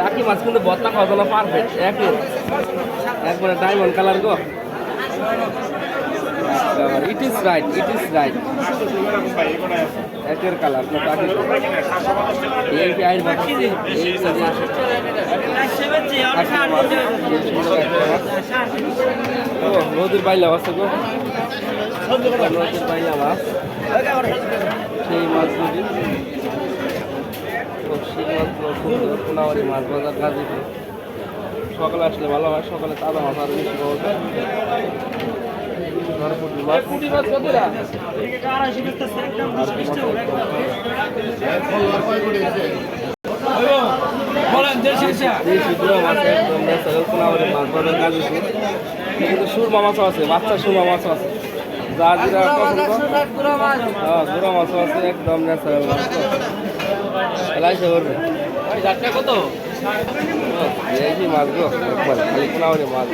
টাকি মাছ কিন্তু বত্তা খাওয়া জন্য পারফেক্ট একের একবারে diamond colour go. It is right it is right একের কালার নদীর বাইলা আছে গো। নদীর বাইলা মাছ। মাছগুলো মাছ বাজার গাজীপুর সকালে আসলে ভালো হয় সকালে তাজা মাছ আরও বেশি পাওয়া যায়। গুঁড়া সুরমা মাছও আছে বাচ্চা সুরমা মাছও আছে। যা যেটা পছন্দ। হ্যাঁ গুঁড়া মাছও আছে একদম ন্যাচারাল মাছ। লাইসে করবে কত? মাছ গো মাছ